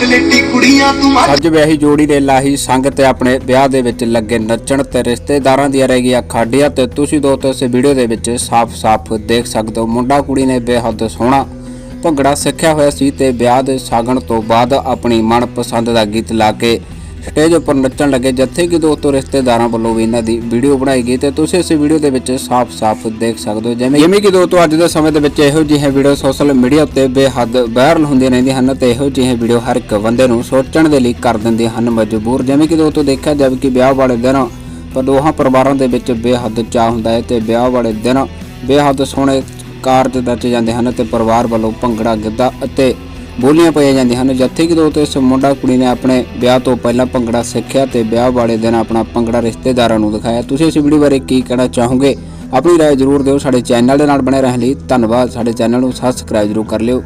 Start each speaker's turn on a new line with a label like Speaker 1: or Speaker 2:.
Speaker 1: ਦੁਨੀਆ ਤੁਮਾਰੀ
Speaker 2: ਅੱਜ ਵਿਆਹੀ ਜੋੜੀ ਦੇ ਲਾਹੀ ਸੰਗ ਤੇ ਆਪਣੇ ਵਿਆਹ ਦੇ ਵਿੱਚ ਲੱਗੇ ਨੱਚਣ ਤੇ ਰਿਸ਼ਤੇਦਾਰਾਂ ਦੀਆਂ ਰਹਿ ਗਈਆਂ ਖਾਡੀਆਂ ਤੇ ਤੁਸੀਂ ਦੋਸਤੋ ਇਸ ਵੀਡੀਓ ਦੇ ਵਿੱਚ ਸਾਫ਼-ਸਾਫ਼ ਦੇਖ ਸਕਦੇ ਹੋ। ਮੁੰਡਾ ਕੁੜੀ ਨੇ ਬੇਹੱਦ ਸੋਹਣਾ ਭੰਗੜਾ ਸਿੱਖਿਆ ਹੋਇਆ ਸੀ ਤੇ ਵਿਆਹ ਦੇ ਸਾਗਣ ਤੋਂ ਬਾਅਦ ਆਪਣੀ ਮਨਪਸੰਦ ਦਾ ਗੀਤ ਲਾ ਕੇ ਸਟੇਜ ਉੱਪਰ ਨੱਚਣ ਲੱਗੇ ਜਿੱਥੇ ਕਿ ਦੋਸਤੋ ਰਿਸ਼ਤੇਦਾਰਾਂ ਵੱਲੋਂ ਵੀ ਇਹਨਾਂ ਦੀ ਵੀਡੀਓ ਬਣਾਈ ਗਈ ਤੇ ਤੁਸੀਂ ਇਸ ਵੀਡੀਓ ਦੇ ਵਿੱਚ ਸਾਫ਼-ਸਾਫ਼ ਦੇਖ ਸਕਦੇ ਹੋ, ਜਿਵੇਂ ਜਿਵੇਂ ਕਿ ਦੋਸਤੋ ਅੱਜ ਦੇ ਸਮੇਂ ਦੇ ਵਿੱਚ ਇਹੋ ਜਿਹੀਆਂ ਵੀਡੀਓ ਸੋਸ਼ਲ ਮੀਡੀਆ ਉੱਤੇ ਬੇਹੱਦ ਵਾਇਰਲ ਹੁੰਦੀਆਂ ਰਹਿੰਦੀਆਂ ਹਨ ਤੇ ਇਹੋ ਜਿਹੀਆਂ ਵੀਡੀਓ ਹਰ ਇੱਕ ਬੰਦੇ ਨੂੰ ਸੋਚਣ ਦੇ ਲਈ ਕਰ ਦਿੰਦੀਆਂ ਹਨ ਮਜਬੂਰ, ਜਿਵੇਂ ਕਿ ਦੋਸਤੋ ਦੇਖਿਆ ਜਾਵੇ ਕਿ ਵਿਆਹ ਵਾਲੇ ਦਿਨ ਪਰ ਦੋਹਾਂ ਪਰਿਵਾਰਾਂ ਦੇ ਵਿੱਚ ਬੇਹੱਦ ਚਾਅ ਹੁੰਦਾ ਹੈ ਤੇ ਵਿਆਹ ਵਾਲੇ ਦਿਨ ਬੇਹੱਦ ਸੋਹਣੇ ਕਾਰਜ ਰਚੇ ਜਾਂਦੇ ਹਨ ਤੇ ਪਰਿਵਾਰ ਵੱਲੋਂ ਭੰਗੜਾ, ਗਿੱਧਾ ਅਤੇ ਬੋਲੀਆਂ ਪਾਈਆਂ ਜਾਂਦੀਆਂ ਹਨ। ਜਿੱਥੇ ਕਿ ਤੇ ਇਸ ਮੁੰਡਾ ਕੁੜੀ ਨੇ ਆਪਣੇ ਵਿਆਹ ਤੋਂ ਪਹਿਲਾਂ ਭੰਗੜਾ ਸਿੱਖਿਆ ਤੇ ਵਿਆਹ ਵਾਲੇ ਦਿਨ ਆਪਣਾ ਭੰਗੜਾ ਰਿਸ਼ਤੇਦਾਰਾਂ ਨੂੰ ਦਿਖਾਇਆ। ਤੁਸੀਂ ਇਸ ਵੀਡੀਓ ਬਾਰੇ ਕੀ ਕਹਿਣਾ ਚਾਹੋਗੇ? ਆਪਣੀ ਰਾਏ ਜ਼ਰੂਰ ਦਿਓ ਸਾਡੇ ਚੈਨਲ ਦੇ ਨਾਲ ਬਣੇ ਰਹਿਣ ਲਈ। ਧੰਨਵਾਦ। ਸਾਡੇ ਚੈਨਲ ਨੂੰ ਸਬਸਕ੍ਰਾਈਬ ਜ਼ਰੂਰ ਕਰ ਲਿਓ।